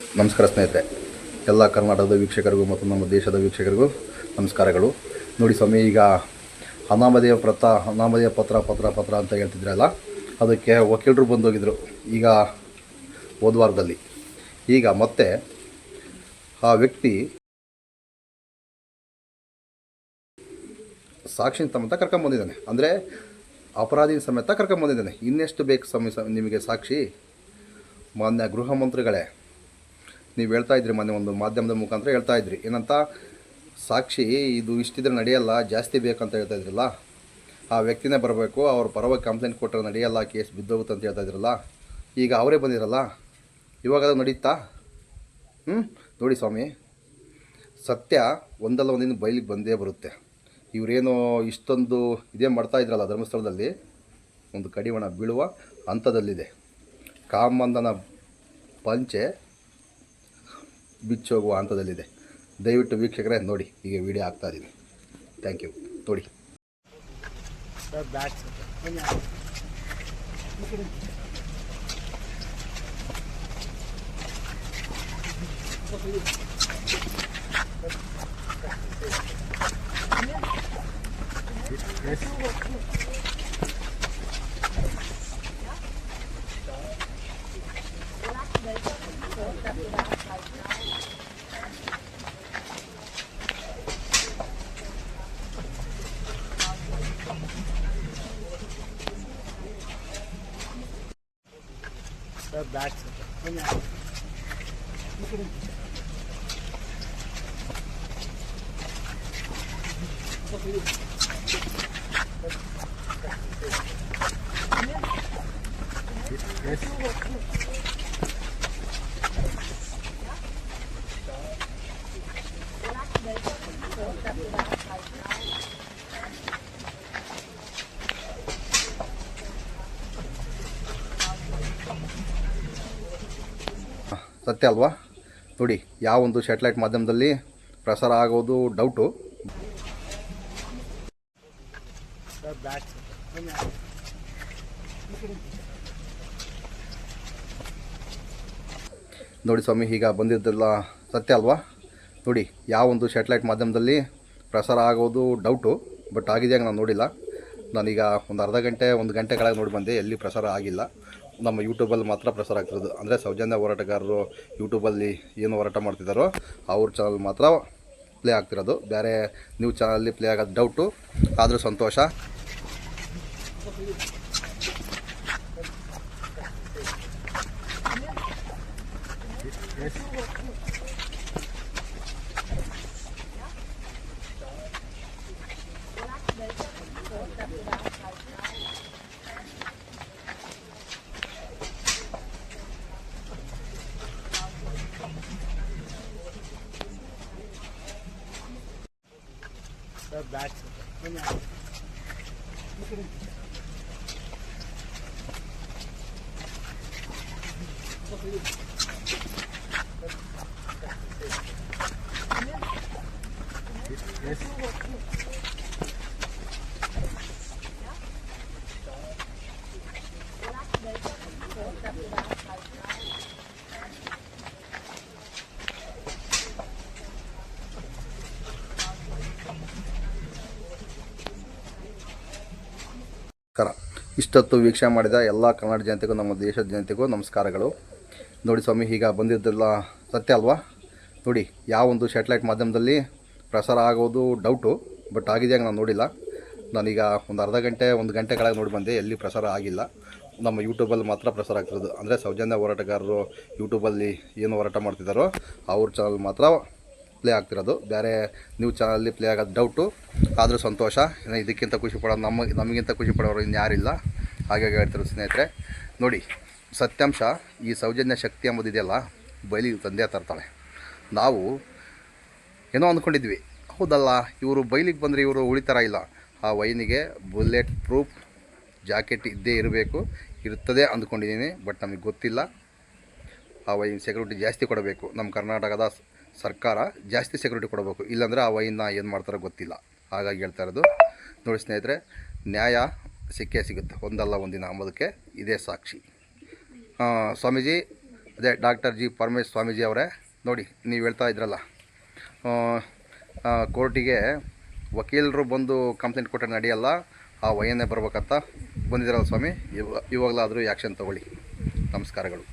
ನಮಸ್ಕಾರ ಸ್ನೇಹಿತರೆ. ಎಲ್ಲ ಕರ್ನಾಟಕದ ವೀಕ್ಷಕರಿಗೂ ಮತ್ತು ನಮ್ಮ ದೇಶದ ವೀಕ್ಷಕರಿಗೂ ನಮಸ್ಕಾರಗಳು. ನೋಡಿ ಸ್ವಾಮಿ, ಈಗ ಅನಾಮಧೇಯ ಪ್ರತ ಅನಾಮಧೇಯ ಪತ್ರ ಪತ್ರ ಪತ್ರ ಅಂತ ಹೇಳ್ತಿದ್ರಲ್ಲ, ಅದಕ್ಕೆ ವಕೀಲರು ಬಂದೋಗಿದ್ರು ಈಗ ಹೋದ್ವಾರದಲ್ಲಿ ಈಗ ಮತ್ತೆ ಆ ವ್ಯಕ್ತಿ ಸಾಕ್ಷಿ ಸಮೇತ ಕರ್ಕೊಂಬಂದಿದ್ದಾನೆ ಅಂದರೆ ಅಪರಾಧಿ ಸಮೇತ ಕರ್ಕೊಂಬಂದಿದ್ದಾನೆ ಇನ್ನೆಷ್ಟು ಬೇಕು ಸಮಯ ನಿಮಗೆ ಸಾಕ್ಷಿ? ಮಾನ್ಯ ಗೃಹ ಮಂತ್ರಿಗಳೇ. ನೀವು ಹೇಳ್ತಾ ಇದ್ರಿ ಮೊನ್ನೆ ಒಂದು ಮಾಧ್ಯಮದ ಮುಖಾಂತರ ಹೇಳ್ತಾ ಇದ್ರಿ. ಏನಂತ? ಸಾಕ್ಷಿ, ಇದು ಇಷ್ಟಿದ್ರೆ ನಡೆಯಲ್ಲ, ಜಾಸ್ತಿ ಬೇಕಂತ ಹೇಳ್ತಾ ಇದ್ರಲ್ಲ? ಆ ವ್ಯಕ್ತಿನೇ ಬರಬೇಕು, ಅವ್ರ ಪರವಾಗಿ ಕಂಪ್ಲೇಂಟ್ ಕೊಟ್ಟರೆ ನಡೆಯಲ್ಲ, ಕೇಸ್ ಬಿದ್ದೋಗುತ್ತೆ ಅಂತ ಹೇಳ್ತಾ ಇದ್ರಲ್ಲ? ಈಗ ಅವರೇ ಬಂದಿರಲ್ಲ? ಇವಾಗ ಅದು ನಡೀತಾ? ಹ್ಞೂ ನೋಡಿ ಸ್ವಾಮಿ, ಸತ್ಯ ಒಂದಲ್ಲ ಒಂದಿನ ಬಯಲಿಗೆ ಬಂದೇ ಬರುತ್ತೆ. ಇವರೇನು ಇಷ್ಟೊಂದು ಇದೇ ಮಾಡ್ತಾ ಇದ್ರಲ್ಲ ಧರ್ಮಸ್ಥಳದಲ್ಲಿ? ಒಂದು ಕಡಿವಾಣ ಬೀಳುವ ಹಂತದಲ್ಲಿದೆ. ಕಾಮಂದನ ಪಂಚೆ ಬಿಚ್ಚೋಗುವ ಹಂತದಲ್ಲಿದೆ. ದಯವಿಟ್ಟು ವೀಕ್ಷಕರೇ ನೋಡಿ ಈಗ ವಿಡಿಯೋ ಆಗ್ತಾ ಇದ್ದೀನಿ ಥ್ಯಾಂಕ್ ಯು ನೋಡಿ. Saudades. Olha. Thank you. ಸತ್ಯ ಅಲ್ವಾ? ನೋಡಿ ಯಾವೊಂದು ಸ್ಯಾಟಲೈಟ್ ಮಾಧ್ಯಮದಲ್ಲಿ ಪ್ರಸಾರ ಆಗೋದು ಡೌಟು ನೋಡಿ ಸ್ವಾಮಿ, ಈಗ ಬಂದಿದ್ದೆಲ್ಲ ಸತ್ಯ ಅಲ್ವಾ? ನೋಡಿ ಯಾವೊಂದು ಸ್ಯಾಟಲೈಟ್ ಮಾಧ್ಯಮದಲ್ಲಿ ಪ್ರಸಾರ ಆಗೋದು ಡೌಟು ಬಟ್ ಆಗಿದೆಯಾಗ ನಾನು ನೋಡಿಲ್ಲ. ನಾನೀಗ ಒಂದು ಅರ್ಧ ಗಂಟೆ, ಒಂದು ಗಂಟೆ ಕೆಳಗೆ ನೋಡಿ ಬಂದೆ, ಎಲ್ಲಿ ಪ್ರಸಾರ ಆಗಿಲ್ಲ. ನಮ್ಮ ಯೂಟ್ಯೂಬಲ್ಲಿ ಮಾತ್ರ ಪ್ರಸಾರ ಆಗ್ತಿರೋದು. ಅಂದರೆ ಸೌಜನ್ಯ ಹೋರಾಟಗಾರರು ಯೂಟ್ಯೂಬಲ್ಲಿ ಏನು ಹೋರಾಟ ಮಾಡ್ತಿದ್ದಾರೋ ಅವ್ರ ಚಾನಲ್ ಮಾತ್ರ ಪ್ಲೇ ಆಗ್ತಿರೋದು. ಬೇರೆ ನ್ಯೂ ಚಾನಲಲ್ಲಿ ಪ್ಲೇ ಆಗೋದು ಡೌಟು ಆದರೂ ಸಂತೋಷ. Bats Thank you. ನಮಸ್ಕಾರ. ಇಷ್ಟೊತ್ತು ವೀಕ್ಷಣೆ ಮಾಡಿದ ಎಲ್ಲ ಕನ್ನಡ ಜನತೆಗೂ, ನಮ್ಮ ದೇಶದ ಜನತೆಗೂ ನಮಸ್ಕಾರಗಳು. ನೋಡಿ ಸ್ವಾಮಿ, ಈಗ ಬಂದಿದ್ದೆಲ್ಲ ಸತ್ಯ ಅಲ್ವಾ? ನೋಡಿ ಯಾವೊಂದು ಸ್ಯಾಟಲೈಟ್ ಮಾಧ್ಯಮದಲ್ಲಿ ಪ್ರಸಾರ ಆಗೋದು ಡೌಟು ಬಟ್ ಆಗಿದೆಯಾಗ ನಾನು ನೋಡಿಲ್ಲ. ನಾನೀಗ ಒಂದು ಅರ್ಧ ಗಂಟೆ, ಒಂದು ಗಂಟೆ ಕೆಳಗೆ ನೋಡಿ ಬಂದೆ, ಎಲ್ಲಿ ಪ್ರಸಾರ ಆಗಿಲ್ಲ. ನಮ್ಮ ಯೂಟ್ಯೂಬಲ್ಲಿ ಮಾತ್ರ ಪ್ರಸಾರ ಆಗ್ತಿರೋದು. ಅಂದರೆ ಸೌಜನ್ಯ ಹೋರಾಟಗಾರರು ಯೂಟ್ಯೂಬಲ್ಲಿ ಏನು ಹೋರಾಟ ಮಾಡ್ತಿದ್ದಾರೋ, ಅವ್ರ ಚಾನಲ್ ಮಾತ್ರ ಪ್ಲೇ ಆಗ್ತಿರೋದು. ಬೇರೆ ನ್ಯೂಸ್ ಚಾನಲಲ್ಲಿ ಪ್ಲೇ ಆಗೋದು ಡೌಟು ಆದರೂ ಸಂತೋಷ. ಇದಕ್ಕಿಂತ ಖುಷಿ ಪಡೋದು ನಮ್ಮ, ನಮಗಿಂತ ಖುಷಿ ಪಡೋರು ಇನ್ಯಾರಿಲ್ಲ ಹಾಗಾಗಿ ಹೇಳ್ತಿರು ಸ್ನೇಹಿತರೆ, ನೋಡಿ, ಸತ್ಯಾಂಶ ಈ ಸೌಜನ್ಯ ಶಕ್ತಿ ಎಂಬುದಿದೆಯಲ್ಲ ಬಯಲಿ ತಂದೆ ತರ್ತಾಳೆ ನಾವು ಏನೋ ಅಂದ್ಕೊಂಡಿದ್ವಿ. ಹೌದಲ್ಲ, ಇವರು ಬಯಲಿಗೆ ಬಂದರೆ ಇವರು ಉಳಿತಾರ ಇಲ್ಲ. ಆ ವೈನಿಗೆ ಬುಲೆಟ್ ಪ್ರೂಫ್ ಜಾಕೆಟ್ ಇದ್ದೇ ಇರಬೇಕು, ಇರ್ತದೆ ಅಂದ್ಕೊಂಡಿದ್ದೀನಿ, ಬಟ್ ನಮಗೆ ಗೊತ್ತಿಲ್ಲ. ಆ ವೈನ್ ಸೆಕ್ಯೂರಿಟಿ ಜಾಸ್ತಿ ಕೊಡಬೇಕು. ನಮ್ಮ ಕರ್ನಾಟಕದ ಸರ್ಕಾರ ಜಾಸ್ತಿ ಸೆಕ್ಯೂರಿಟಿ ಕೊಡಬೇಕು. ಇಲ್ಲಾಂದರೆ ಆ ವೈನ ಏನು ಮಾಡ್ತಾರೋ ಗೊತ್ತಿಲ್ಲ. ಹಾಗಾಗಿ ಹೇಳ್ತಾ ಇರೋದು, ನೋಡಿ ಸ್ನೇಹಿತರೆ, ನ್ಯಾಯ ಸಿಕ್ಕೇ ಸಿಗುತ್ತೆ. ಒಂದಲ್ಲ ಒಂದಿನ ಅಂಬೋದಕ್ಕೆ ಇದೇ ಸಾಕ್ಷಿ. ಸ್ವಾಮೀಜಿ, ಅದೇ ಡಾಕ್ಟರ್ ಜಿ ಪರಮೇಶ್ ಸ್ವಾಮೀಜಿ ಅವರೇ, ನೋಡಿ, ನೀವು ಹೇಳ್ತಾ ಇದ್ರಲ್ಲ. ಕೋರ್ಟಿಗೆ ವಕೀಲರು ಬಂದು ಕಂಪ್ಲೇಂಟ್ ಕೊಟ್ಟರೆ ನಡೆಯಲ್ಲ, ಆ ವಯನ್ನೇ ಬರ್ಬೇಕಂತ ಬಂದಿದ್ದೀರಲ್ಲ ಸ್ವಾಮಿ. ಇವ, ಇವಾಗಲಾದರೂ ಆ್ಯಕ್ಷನ್ ತೊಗೊಳ್ಳಿ. ನಮಸ್ಕಾರಗಳು.